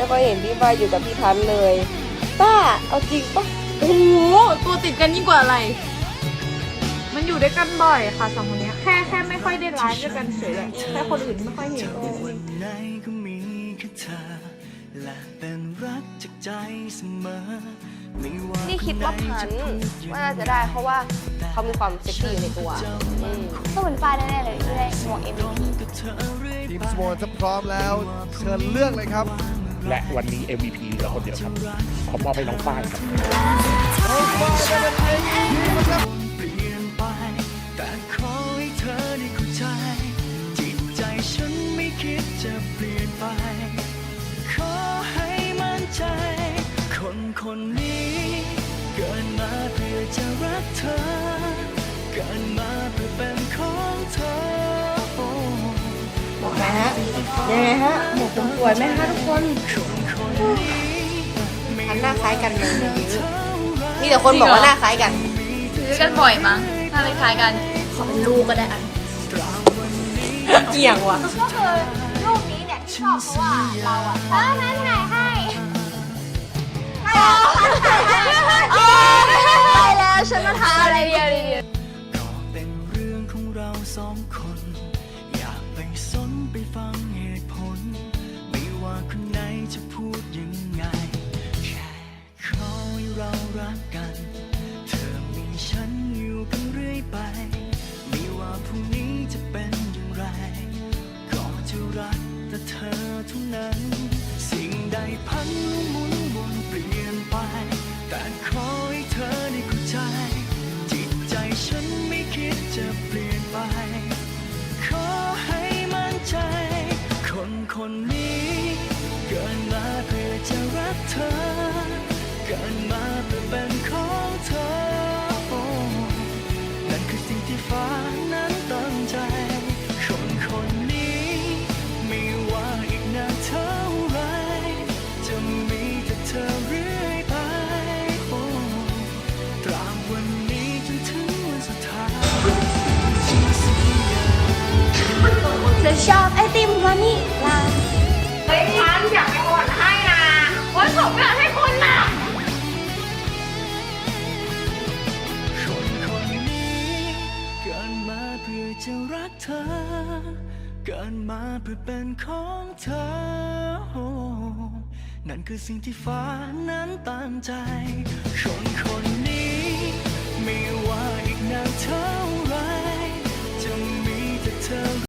ไม่ค่อยเห็นพี่ฝ้ายอยู่กับพี่พันธุ์เลยป้าเอาจริงปะโอ้โหตัวติดกันยิ่งกว่าอะไร มันอยู่ด้วยกันบ่อยค่ะสองคนเนี้ยแค่แค่ไม่ค่อยได้ไลฟ์ด้วยกันเฉยแหละแค่คนอื่นไม่ค่อยเห็นวันไหนก็มีแค่เธอและเป็นรักจากใจเสมอไม่ว่านี่คิดว่าพันธุ์ว่าน่าจะได้เพราะว่าเขามีความเซ็กซี่อยู่ในตัวอืมต้องเป็นฝ้ายแน่ๆเลยที่ได้หมวก MVP กับเธอเรื่อยทีมสโมนจะพร้อมแล้วเชิญเลือกเลยครับ และวันนี้ MVP เหลือคนเดียวครับ ขอมอบให้น้องฝ้ายครับคนนี้เกิดมาเพื่อจะรักเธอ เกิดมาเพื่อเป็นของเธอบอกนะฮะยังไงฮะหมวกผม สวยไหมคะทุกคนคนคนนี้ไม่พันหน้าคล้ายกันเลยเยอะเท่าไรมีแต่คนบอกว่าหน้าคล้ายกันถือกันบ่อยมั้งถ้าไม่คล้ายกัน ขอเป็นลูกก็ได้อะเกี่ยงว่ะก็คือรูปนี้เนี่ยที่ชอบเพราะว่าเราอะเออนั้นถ่ายให้เออนั้นถ่ายให้เออไปแล้วฉันมาทาอะไรเดีย จะพูดยังไง แค่ขอให้เรารักกัน เธอมีฉันอยู่กันเรื่อยไป ไม่ว่าพรุ่งนี้จะเป็นอย่างไร ก็จะรักแต่เธอเท่านั้น สิ่งใดพันหมุนวนเปลี่ยนไป แต่ขอให้เธอได้เข้าใจ จิตใจฉันไม่คิดจะเปลี่ยนไป ขอให้มั่นใจ คนคนนี้ เรักเธอ เกิดมาเพื่อเป็นของเธอ นั่นคือสิ่งที่ฟ้านั้นตามใจ คนคนนี้